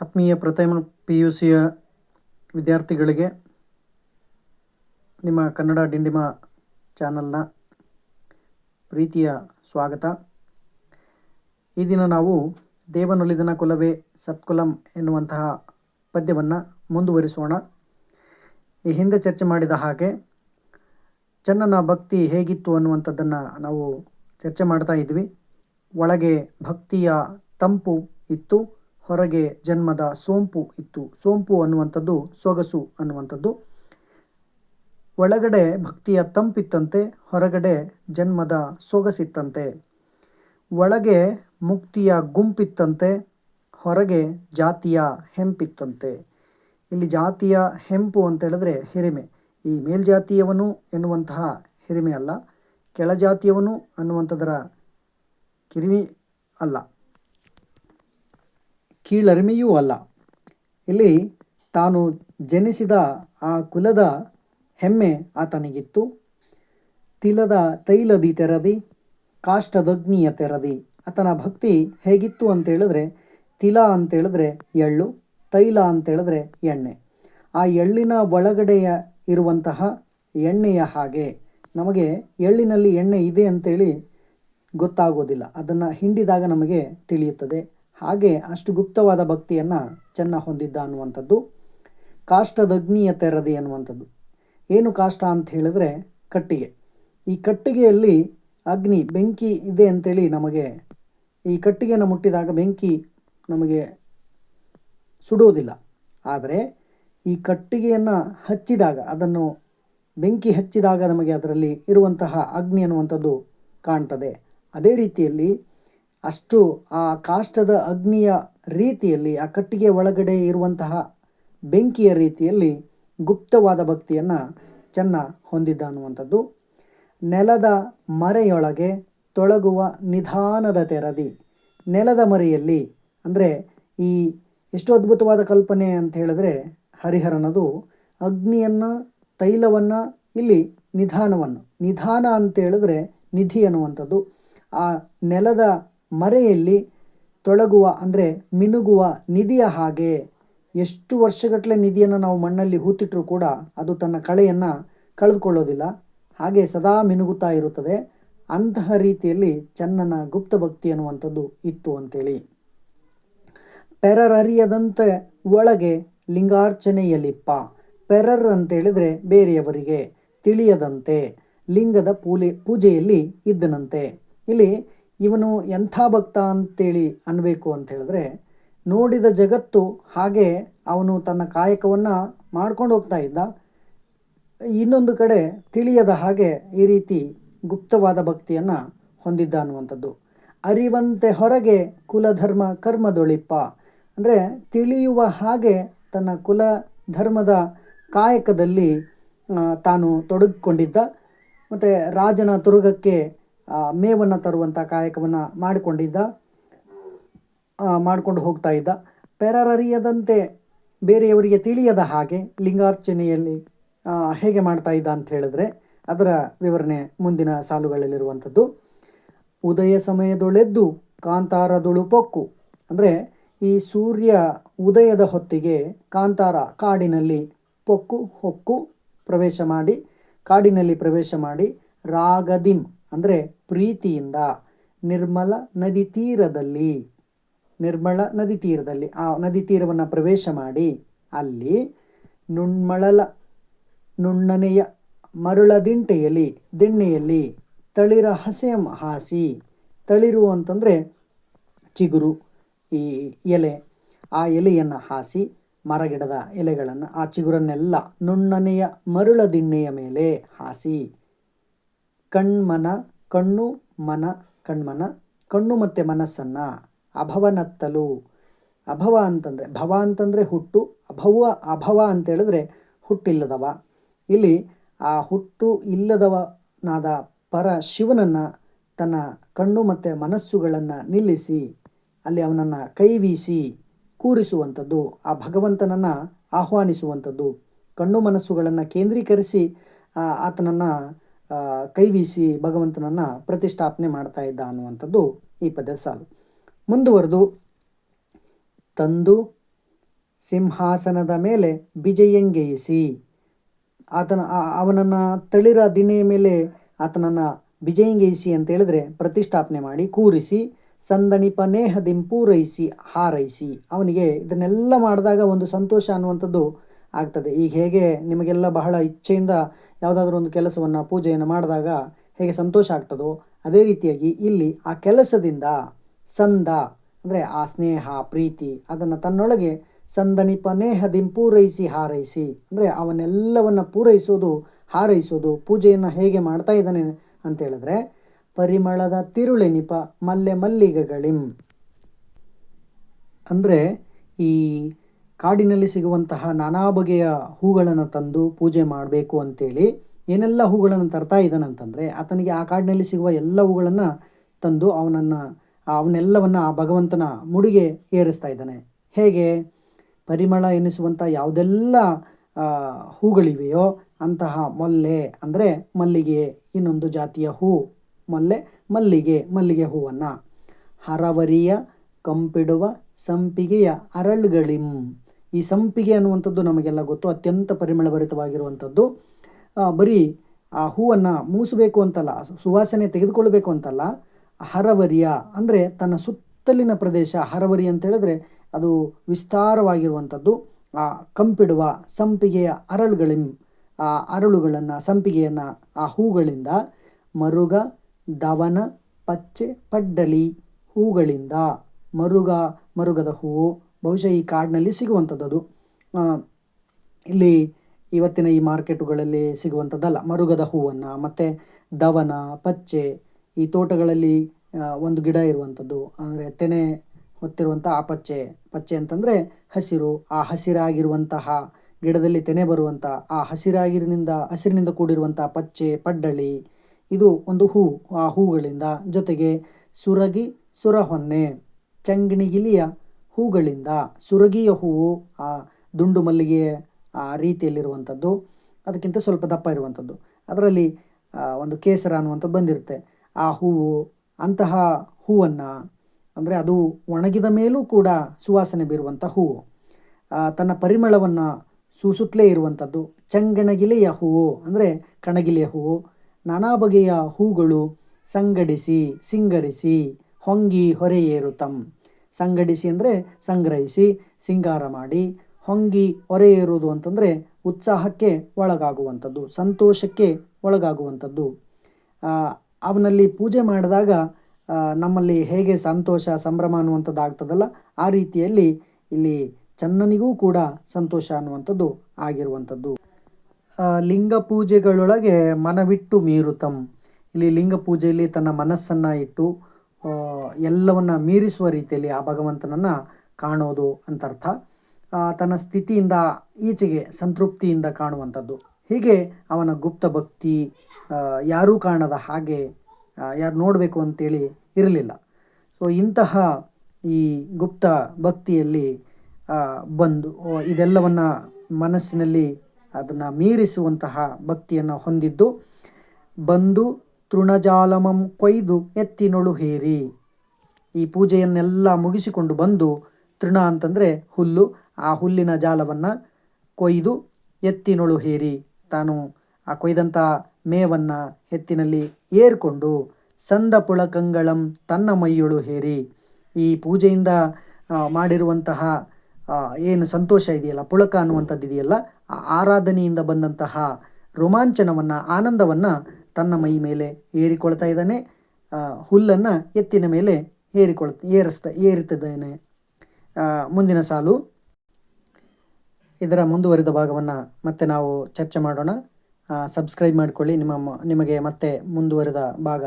ಆತ್ಮೀಯ ಪ್ರಥಮ P U ಸಿಯ ವಿದ್ಯಾರ್ಥಿಗಳಿಗೆ ನಿಮ್ಮ ಕನ್ನಡ ಡಿಂಡಿಮ ಚಾನಲ್ನ ಪ್ರೀತಿಯ ಸ್ವಾಗತ. ಈ ದಿನ ನಾವು ದೇವನೊಲಿದನ ಕುಲವೇ ಸತ್ಕುಲಂ ಎನ್ನುವಂತಹ ಪದ್ಯವನ್ನು ಮುಂದುವರಿಸೋಣ. ಈ ಹಿಂದೆ ಚರ್ಚೆ ಮಾಡಿದ ಹಾಗೆ ಚನ್ನನ ಭಕ್ತಿ ಹೇಗಿತ್ತು ಅನ್ನುವಂಥದ್ದನ್ನು ನಾವು ಚರ್ಚೆ ಮಾಡ್ತಾ ಇದ್ವಿ. ಒಳಗೆ ಭಕ್ತಿಯ ತಂಪು ಇತ್ತು. ಹೊರಗೆ ಜನ್ಮದ ಸೋಂಪು ಇತ್ತು. ಸೋಂಪು ಅನ್ನುವಂಥದ್ದು ಸೊಗಸು ಅನ್ನುವಂಥದ್ದು. ಒಳಗಡೆ ಭಕ್ತಿಯ ತಂಪಿತ್ತಂತೆ, ಹೊರಗಡೆ ಜನ್ಮದ ಸೊಗಸಿತ್ತಂತೆ. ಒಳಗೆ ಮುಕ್ತಿಯ ಗುಂಪಿತ್ತಂತೆ, ಹೊರಗೆ ಜಾತಿಯ ಹೆಂಪಿತ್ತಂತೆ. ಇಲ್ಲಿ ಜಾತಿಯ ಹೆಂಪು ಅಂತ ಹೇಳಿದ್ರೆ ಹಿರಿಮೆ. ಈ ಮೇಲ್ಜಾತಿಯವನು ಎನ್ನುವಂತಹ ಹಿರಿಮೆ ಅಲ್ಲ, ಕೆಳಜಾತಿಯವನು ಅನ್ನುವಂಥದರ ಕಿರಿಮಿ ಅಲ್ಲ. ಕೀಳರಿಮೆಯೂ ಅಲ್ಲ. ಇಲ್ಲಿ ತಾನು ಜನಿಸಿದ ಆ ಕುಲದ ಹೆಮ್ಮೆ ಆತನಿಗಿತ್ತು. ತಿಲದ ತೈಲದಿ ತೆರದಿ, ಕಾಷ್ಟದಗ್ನಿಯ ತೆರದಿ. ಆತನ ಭಕ್ತಿ ಹೇಗಿತ್ತು ಅಂತೇಳಿದ್ರೆ, ತಿಲ ಅಂತೇಳಿದ್ರೆ ಎಳ್ಳು, ತೈಲ ಅಂತೇಳಿದ್ರೆ ಎಣ್ಣೆ. ಆ ಎಳ್ಳಿನ ಒಳಗಡೆಯ ಇರುವಂತಹ ಎಣ್ಣೆಯ ಹಾಗೆ. ನಮಗೆ ಎಳ್ಳಿನಲ್ಲಿ ಎಣ್ಣೆ ಇದೆ ಅಂತೇಳಿ ಗೊತ್ತಾಗೋದಿಲ್ಲ. ಅದನ್ನು ಹಿಂಡಿದಾಗ ನಮಗೆ ತಿಳಿಯುತ್ತದೆ. ಹಾಗೆ ಅಷ್ಟು ಗುಪ್ತವಾದ ಭಕ್ತಿಯನ್ನು ಚೆನ್ನ ಹೊಂದಿದ್ದ ಅನ್ನುವಂಥದ್ದು ಕಾಷ್ಟದಗ್ನಿಯ ತೆರದಿ ಅನ್ನುವಂಥದ್ದು. ಏನು ಕಾಷ್ಟ ಅಂತ ಹೇಳಿದ್ರೆ ಕಟ್ಟಿಗೆ. ಈ ಕಟ್ಟಿಗೆಯಲ್ಲಿ ಅಗ್ನಿ, ಬೆಂಕಿ ಇದೆ ಅಂತೇಳಿ ನಮಗೆ, ಈ ಕಟ್ಟಿಗೆಯನ್ನು ಮುಟ್ಟಿದಾಗ ಬೆಂಕಿ ನಮಗೆ ಸುಡುವುದಿಲ್ಲ ಆದರೆ ಈ ಕಟ್ಟಿಗೆಯನ್ನು ಹಚ್ಚಿದಾಗ, ಅದನ್ನು ಬೆಂಕಿ ಹಚ್ಚಿದಾಗ ನಮಗೆ ಅದರಲ್ಲಿ ಇರುವಂತಹ ಅಗ್ನಿ ಅನ್ನುವಂಥದ್ದು ಕಾಣ್ತದೆ. ಅದೇ ರೀತಿಯಲ್ಲಿ ಅಷ್ಟು ಆ ಕಾಷ್ಟದ ಅಗ್ನಿಯ ರೀತಿಯಲ್ಲಿ, ಆ ಕಟ್ಟಿಗೆ ಒಳಗಡೆ ಇರುವಂತಹ ಬೆಂಕಿಯ ರೀತಿಯಲ್ಲಿ ಗುಪ್ತವಾದ ಭಕ್ತಿಯನ್ನು ಚೆನ್ನ ಹೊಂದಿದ್ದ ಅನ್ನುವಂಥದ್ದು ನೆಲದ ಮರೆಯೊಳಗೆ ತೊಳಗುವ ನಿಧಾನದ ತೆರದಿ. ನೆಲದ ಮರೆಯಲ್ಲಿ ಅಂದರೆ ಈ ಎಷ್ಟು ಅದ್ಭುತವಾದ ಕಲ್ಪನೆ ಅಂತ ಹೇಳಿದ್ರೆ ಹರಿಹರನದು ಅಗ್ನಿಯನ್ನು, ತೈಲವನ್ನು, ಇಲ್ಲಿ ನಿಧಾನವನ್ನು. ನಿಧಾನ ಅಂತ ಹೇಳಿದ್ರೆ ನಿಧಿ ಅನ್ನುವಂಥದ್ದು ಆ ನೆಲದ ಮರೆಯಲ್ಲಿ ತೊಳಗುವ, ಅಂದರೆ ಮಿನುಗುವ ನಿಧಿಯ ಹಾಗೆ. ಎಷ್ಟು ವರ್ಷಗಟ್ಟಲೆ ನಿಧಿಯನ್ನು ನಾವು ಮಣ್ಣಲ್ಲಿ ಹೂತಿಟ್ಟರೂ ಕೂಡ ಅದು ತನ್ನ ಕಳೆಯನ್ನು ಕಳೆದುಕೊಳ್ಳೋದಿಲ್ಲ. ಹಾಗೆ ಸದಾ ಮಿನುಗುತ್ತಾ ಇರುತ್ತದೆ. ಅಂತಹ ರೀತಿಯಲ್ಲಿ ಚನ್ನನ ಗುಪ್ತ ಭಕ್ತಿ ಅನ್ನುವಂಥದ್ದು ಇತ್ತು ಅಂತೇಳಿ. ಪೆರರರಿಯದಂತೆ ಒಳಗೆ ಲಿಂಗಾರ್ಚನೆಯಲ್ಲಿಪ್ಪ. ಪೆರರ್ ಅಂತೇಳಿದರೆ ಬೇರೆಯವರಿಗೆ ತಿಳಿಯದಂತೆ. ಲಿಂಗದ ಪೂಲೆ, ಪೂಜೆಯಲ್ಲಿ ಇದ್ದನಂತೆ. ಇಲ್ಲಿ ಇವನು ಎಂಥ ಭಕ್ತ ಅಂತೇಳಿ ಅನ್ನಬೇಕು ಅಂತ ಹೇಳಿದ್ರೆ, ನೋಡಿದ ಜಗತ್ತು ಹಾಗೆ ಅವನು ತನ್ನ ಕಾಯಕವನ್ನು ಮಾಡ್ಕೊಂಡು ಹೋಗ್ತಾ ಇದ್ದ. ಇನ್ನೊಂದು ಕಡೆ ತಿಳಿಯದ ಹಾಗೆ ಈ ರೀತಿ ಗುಪ್ತವಾದ ಭಕ್ತಿಯನ್ನು ಹೊಂದಿದ್ದ ಅನ್ನುವಂಥದ್ದು. ಅರಿವಂತೆ ಹೊರಗೆ ಕುಲಧರ್ಮ ಕರ್ಮದೊಳಿಪ್ಪ. ಅಂದರೆ ತಿಳಿಯುವ ಹಾಗೆ ತನ್ನ ಕುಲ ಧರ್ಮದ ಕಾಯಕದಲ್ಲಿ ತಾನು ತೊಡಗಿಕೊಂಡಿದ್ದ. ಮತ್ತು ರಾಜನ ತುರುಗಕ್ಕೆ ಮೇವನ್ನು ತರುವಂಥ ಕಾಯಕವನ್ನು ಮಾಡಿಕೊಂಡಿದ್ದ ಮಾಡಿಕೊಂಡು ಹೋಗ್ತಾ ಇದ್ದ. ಪೆರರರಿಯದಂತೆ ಬೇರೆಯವರಿಗೆ ತಿಳಿಯದ ಹಾಗೆ ಲಿಂಗಾರ್ಚನೆಯಲ್ಲಿ ಹೇಗೆ ಮಾಡ್ತಾ ಇದ್ದ ಅಂತ ಹೇಳಿದ್ರೆ ಅದರ ವಿವರಣೆ ಮುಂದಿನ ಸಾಲುಗಳಲ್ಲಿರುವಂಥದ್ದು. ಉದಯ ಸಮಯದೊಳೆದ್ದು ಕಾಂತಾರದೊಳು ಪೊಕ್ಕು. ಅಂದರೆ ಈ ಸೂರ್ಯ ಉದಯದ ಹೊತ್ತಿಗೆ ಕಾಂತಾರ ಕಾಡಿನಲ್ಲಿ ಪೊಕ್ಕು, ಹೊಕ್ಕು ಪ್ರವೇಶ ಮಾಡಿ, ಕಾಡಿನಲ್ಲಿ ಪ್ರವೇಶ ಮಾಡಿ ರಾಗದಿಂ ಅಂದರೆ ಪ್ರೀತಿಯಿಂದ ನಿರ್ಮಲ ನದಿ ತೀರದಲ್ಲಿ, ನಿರ್ಮಲ ನದಿ ತೀರದಲ್ಲಿ, ಆ ನದಿ ತೀರವನ್ನು ಪ್ರವೇಶ ಮಾಡಿ ಅಲ್ಲಿ ನುಣ್ಮಳಲ, ನುಣ್ಣನೆಯ ಮರುಳದಿಂಟೆಯಲ್ಲಿ, ದಿಣ್ಣೆಯಲ್ಲಿ ತಳಿರ ಹಸೆಯ ಹಾಸಿ, ತಳಿರು ಅಂತಂದರೆ ಚಿಗುರು, ಈ ಎಲೆ, ಆ ಎಲೆಯನ್ನು ಹಾಸಿ ಮರಗಿಡದ ಎಲೆಗಳನ್ನು ಆ ಚಿಗುರನ್ನೆಲ್ಲ ನುಣ್ಣನೆಯ ಮರುಳ ದಿಣ್ಣೆಯ ಮೇಲೆ ಹಾಸಿ ಕಣ್ಮನ, ಕಣ್ಣು ಮನ, ಕಣ್ಮನ, ಕಣ್ಣು ಮತ್ತು ಮನಸ್ಸನ್ನು ಅಭವನತ್ತಲು ಅಭವ ಅಂತಂದರೆ, ಭವ ಅಂತಂದರೆ ಹುಟ್ಟು, ಅಭವ ಅಭವ ಅಂತೇಳಿದ್ರೆ ಹುಟ್ಟಿಲ್ಲದವ. ಇಲ್ಲಿ ಆ ಹುಟ್ಟು ಇಲ್ಲದವನಾದ ಪರ ಶಿವನನ್ನು ತನ್ನ ಕಣ್ಣು ಮತ್ತು ಮನಸ್ಸುಗಳನ್ನು ನಿಲ್ಲಿಸಿ, ಅಲ್ಲಿ ಅವನನ್ನು ಕೈವೀಸಿ ಕೂರಿಸುವಂಥದ್ದು, ಆ ಭಗವಂತನನ್ನು ಆಹ್ವಾನಿಸುವಂಥದ್ದು, ಕಣ್ಣು ಮನಸ್ಸುಗಳನ್ನು ಕೇಂದ್ರೀಕರಿಸಿ ಆತನನ್ನು ಕೈವೀಸಿ ಭಗವಂತನನ್ನು ಪ್ರತಿಷ್ಠಾಪನೆ ಮಾಡ್ತಾ ಇದ್ದ ಅನ್ನುವಂಥದ್ದು ಈ ಪದ್ಯದ ಸಾಲು. ಮುಂದುವರೆದು, ತಂದು ಸಿಂಹಾಸನದ ಮೇಲೆ ಬಿಜಯಂಗೇಯಿಸಿ ಆತನ ಅವನನ್ನು ತಳಿರ ದಿನೆಯ ಮೇಲೆ ಆತನನ್ನು ಬಿಜಯಂಗೇಯಿಸಿ ಅಂತ ಹೇಳಿದ್ರೆ ಪ್ರತಿಷ್ಠಾಪನೆ ಮಾಡಿ ಕೂರಿಸಿ, ಸಂದಣಿಪ ನೇಹದಿಂಪೂರೈಸಿ ಹಾರೈಸಿ, ಅವನಿಗೆ ಇದನ್ನೆಲ್ಲ ಮಾಡಿದಾಗ ಒಂದು ಸಂತೋಷ ಅನ್ನುವಂಥದ್ದು ಆಗ್ತದೆ. ಈಗ ಹೇಗೆ ನಿಮಗೆಲ್ಲ ಬಹಳ ಇಚ್ಛೆಯಿಂದ ಯಾವುದಾದ್ರೂ ಒಂದು ಕೆಲಸವನ್ನು, ಪೂಜೆಯನ್ನು ಮಾಡಿದಾಗ ಹೇಗೆ ಸಂತೋಷ ಆಗ್ತದೋ, ಅದೇ ರೀತಿಯಾಗಿ ಇಲ್ಲಿ ಆ ಕೆಲಸದಿಂದ ಸಂದ, ಅಂದರೆ ಆ ಸ್ನೇಹ, ಪ್ರೀತಿ, ಅದನ್ನು ತನ್ನೊಳಗೆ ಸಂದನಿಪ ನೇಹದಿಂ ಪೂರೈಸಿ ಹಾರೈಸಿ, ಅಂದರೆ ಅವನ್ನೆಲ್ಲವನ್ನು ಪೂರೈಸೋದು, ಹಾರೈಸೋದು, ಪೂಜೆಯನ್ನು ಹೇಗೆ ಮಾಡ್ತಾ ಇದ್ದಾನೆ ಅಂತೇಳಿದ್ರೆ ಪರಿಮಳದ ತಿರುಳೆನಿಪ, ಮಲ್ಲೆ ಮಲ್ಲಿಗೆಗಳಿಂ. ಅಂದರೆ ಈ ಕಾಡಿನಲ್ಲಿ ಸಿಗುವಂತಹ ನಾನಾ ಬಗೆಯ ಹೂಗಳನ್ನು ತಂದು ಪೂಜೆ ಮಾಡಬೇಕು ಅಂತೇಳಿ ಏನೆಲ್ಲ ಹೂಗಳನ್ನು ತರ್ತಾ ಇದ್ದಾನಂತಂದರೆ ಆತನಿಗೆ ಆ ಕಾಡಿನಲ್ಲಿ ಸಿಗುವ ಎಲ್ಲ ಹೂಗಳನ್ನು ತಂದು ಅವನನ್ನು, ಅವನ್ನೆಲ್ಲವನ್ನು ಆ ಭಗವಂತನ ಮುಡಿಗೆ ಏರಿಸ್ತಾ ಇದ್ದಾನೆ. ಹೇಗೆ? ಪರಿಮಳ ಎನಿಸುವಂಥ ಯಾವುದೆಲ್ಲ ಹೂಗಳಿವೆಯೋ ಅಂತಹ ಮೊಲ್ಲೆ ಅಂದರೆ ಮಲ್ಲಿಗೆ, ಇನ್ನೊಂದು ಜಾತಿಯ ಹೂ ಮೊಲ್ಲೆ, ಮಲ್ಲಿಗೆ ಮಲ್ಲಿಗೆ ಹೂವನ್ನು. ಹರವರಿಯ, ಕಂಪಿಡುವ, ಸಂಪಿಗೆಯ ಅರಳುಗಳಿಂ. ಈ ಸಂಪಿಗೆ ಅನ್ನುವಂಥದ್ದು ನಮಗೆಲ್ಲ ಗೊತ್ತು. ಅತ್ಯಂತ ಪರಿಮಳಭರಿತವಾಗಿರುವಂಥದ್ದು. ಬರೀ ಆ ಹೂವನ್ನು ಮೂಸಬೇಕು ಅಂತಲ್ಲ ಸುವಾಸನೆ ತೆಗೆದುಕೊಳ್ಬೇಕು ಅಂತಲ್ಲ, ಹರವರಿಯ, ಅಂದರೆ ತನ್ನ ಸುತ್ತಲಿನ ಪ್ರದೇಶ ಹರವರಿ ಅಂತ ಹೇಳಿದ್ರೆ ಅದು ವಿಸ್ತಾರವಾಗಿರುವಂಥದ್ದು. ಆ, ಕಂಪಿಡುವ ಸಂಪಿಗೆಯ ಅರಳುಗಳಿಂ, ಆ, ಅರಳುಗಳನ್ನು, ಸಂಪಿಗೆಯನ್ನು, ಆ ಹೂಗಳಿಂದ, ಮರುಗ, ದವನ, ಪಚ್ಚೆ, ಪಡ್ಡಲಿ ಹೂಗಳಿಂದ, ಮರುಗ, ಮರುಗದ ಹೂವು ಬಹುಶಃ ಈ ಕಾರ್ಡ್ನಲ್ಲಿ ಸಿಗುವಂಥದ್ದು ಇಲ್ಲಿ ಇವತ್ತಿನ ಈ ಮಾರ್ಕೆಟುಗಳಲ್ಲಿ ಸಿಗುವಂಥದ್ದಲ್ಲ, ಮರುಗದ ಹೂವನ್ನು, ಮತ್ತು ದವನ, ಪಚ್ಚೆ, ಈ ತೋಟಗಳಲ್ಲಿ ಒಂದು ಗಿಡ ಇರುವಂಥದ್ದು. ಅಂದರೆ ತೆನೆ ಹೊತ್ತಿರುವಂಥ ಆ ಪಚ್ಚೆ ಪಚ್ಚೆ ಅಂತಂದರೆ ಹಸಿರು, ಆ ಹಸಿರಾಗಿರುವಂತಹ ಗಿಡದಲ್ಲಿ ತೆನೆ ಬರುವಂಥ, ಆ ಹಸಿರಾಗಿರಿನಿಂದ ಹಸಿರಿನಿಂದ ಕೂಡಿರುವಂಥ ಪಚ್ಚೆ, ಪಡ್ಡಳಿ, ಇದು ಒಂದು ಹೂ. ಆ ಹೂಗಳಿಂದ ಜೊತೆಗೆ ಸುರಗಿ, ಸುರಹೊನ್ನೆ ಚಂಗಣಿಗಿಲಿಯ ಹೂಗಳಿಂದ ಸುರಗಿಯ ಹೂವು ಆ, ದುಂಡು ಮಲ್ಲಿಗೆ, ಆ, ರೀತಿಯಲ್ಲಿರುವಂಥದ್ದು. ಅದಕ್ಕಿಂತ ಸ್ವಲ್ಪ ದಪ್ಪ ಇರುವಂಥದ್ದು. ಅದರಲ್ಲಿ ಒಂದು ಕೇಸರ ಅನ್ನುವಂಥದ್ದು ಬಂದಿರುತ್ತೆ. ಆ ಹೂವು, ಅಂತಹ ಹೂವನ್ನು, ಅಂದರೆ ಅದು ಒಣಗಿದ ಮೇಲೂ ಕೂಡ ಸುವಾಸನೆ ಬೀರುವಂಥ ಹೂವು. ತನ್ನ ಪರಿಮಳವನ್ನು ಸೂಸುತ್ತಲೇ ಇರುವಂಥದ್ದು. ಚಂಗಣಗಿಲೆಯ ಹೂವು, ಅಂದರೆ ಕಣಗಿಲೆಯ ಹೂವು. ನಾನಾ ಬಗೆಯ ಹೂಗಳು ಸಂಗಡಿಸಿ, ಸಿಂಗರಿಸಿ, ಹೊಂಗಿ ಹೊರೆಯೇರುತಂ ಸಂಗಡಿಸಿ ಅಂದರೆ ಸಂಗ್ರಹಿಸಿ, ಸಿಂಗಾರ ಮಾಡಿ, ಹೊಂಗಿ, ಹೊರೆ ಏರುವುದು ಅಂತಂದರೆ ಉತ್ಸಾಹಕ್ಕೆ ಒಳಗಾಗುವಂಥದ್ದು, ಸಂತೋಷಕ್ಕೆ ಒಳಗಾಗುವಂಥದ್ದು. ಅವನಲ್ಲಿ ಪೂಜೆ ಮಾಡಿದಾಗ ನಮ್ಮಲ್ಲಿ ಹೇಗೆ ಸಂತೋಷ, ಸಂಭ್ರಮ ಅನ್ನುವಂಥದ್ದು ಆಗ್ತದಲ್ಲ ಆ ರೀತಿಯಲ್ಲಿ ಇಲ್ಲಿ ಚನ್ನನಿಗೂ ಕೂಡ ಸಂತೋಷ ಅನ್ನುವಂಥದ್ದು ಆಗಿರುವಂಥದ್ದು. ಲಿಂಗ ಪೂಜೆಗಳೊಳಗೆ ಮನವಿಟ್ಟು ಮೀರುತಂ. ಇಲ್ಲಿ ಲಿಂಗ ಪೂಜೆಯಲ್ಲಿ ತನ್ನ ಮನಸ್ಸನ್ನು ಇಟ್ಟು ಎಲ್ಲವನ್ನು ಮೀರಿಸುವ ರೀತಿಯಲ್ಲಿ ಆ ಭಗವಂತನನ್ನು ಕಾಣೋದು ಅಂತರ್ಥ ತನ್ನ ಸ್ಥಿತಿಯಿಂದ ಈಚೆಗೆ ಸಂತೃಪ್ತಿಯಿಂದ ಕಾಣುವಂಥದ್ದು. ಹೀಗೆ ಅವನ ಗುಪ್ತ ಭಕ್ತಿ ಯಾರೂ ಕಾಣದ ಹಾಗೆ ಯಾರು ನೋಡಬೇಕು ಅಂತೇಳಿ ಇರಲಿಲ್ಲ. ಸೊ ಇಂತಹ ಈ ಗುಪ್ತ ಭಕ್ತಿಯಲ್ಲಿ ಬಂದು ಇದೆಲ್ಲವನ್ನು ಮನಸ್ಸಿನಲ್ಲಿ ಅದನ್ನು ಮೀರಿಸುವಂತಹ ಭಕ್ತಿಯನ್ನು ಹೊಂದಿದ್ದು, ಬಂದು ತೃಣಜಾಲಮಂ ಕೊಯ್ದು ಎತ್ತಿನೊಳು ಹೇರಿ. ಈ ಪೂಜೆಯನ್ನೆಲ್ಲ ಮುಗಿಸಿಕೊಂಡು ಬಂದು ತೃಣ ಅಂತಂದರೆ ಹುಲ್ಲು, ಆ ಹುಲ್ಲಿನ ಜಾಲವನ್ನು ಕೊಯ್ದು ಎತ್ತಿನೊಳು ಹೇರಿ. ತಾನು ಆ ಕೊಯ್ದಂಥ ಮೇವನ್ನು ಎತ್ತಿನಲ್ಲಿ ಏರ್ಕೊಂಡು ಸಂದ ಪುಳಕಂಗಳಂ ತನ್ನ ಮೈಯೊಳು ಹೇರಿ. ಈ ಪೂಜೆಯಿಂದ ಮಾಡಿರುವಂತಹ ಏನು ಸಂತೋಷ ಇದೆಯಲ್ಲ, ಪುಳಕ ಅನ್ನುವಂಥದ್ದು ಇದೆಯಲ್ಲ ಆ ಆರಾಧನೆಯಿಂದ ಬಂದಂತಹ ರೋಮಾಂಚನವನ್ನು, ಆನಂದವನ್ನು ತನ್ನ ಮೈ ಮೇಲೆ ಏರಿಕೊಳ್ತಾ ಇದ್ದಾನೆ. ಹುಲ್ಲನ್ನು ಎತ್ತಿನ ಮೇಲೆ ಏರಿಕೊಳ್ ಏರಿಸ್ತಾ ಏರುತ್ತಿದ್ದಾನೆ ಮುಂದಿನ ಸಾಲು. ಇದರ ಮುಂದುವರಿದ ಭಾಗವನ್ನು ಮತ್ತೆ ನಾವು ಚರ್ಚೆ ಮಾಡೋಣ. ಸಬ್ಸ್ಕ್ರೈಬ್ ಮಾಡಿಕೊಳ್ಳಿ. ನಿಮ್ಮ ನಿಮಗೆ ಮತ್ತೆ ಮುಂದುವರಿದ ಭಾಗ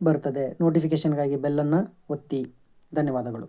ಬರ್ತದೆ. ನೋಟಿಫಿಕೇಷನ್ಗಾಗಿ ಬೆಲ್ಲನ್ನು ಒತ್ತಿ. ಧನ್ಯವಾದಗಳು.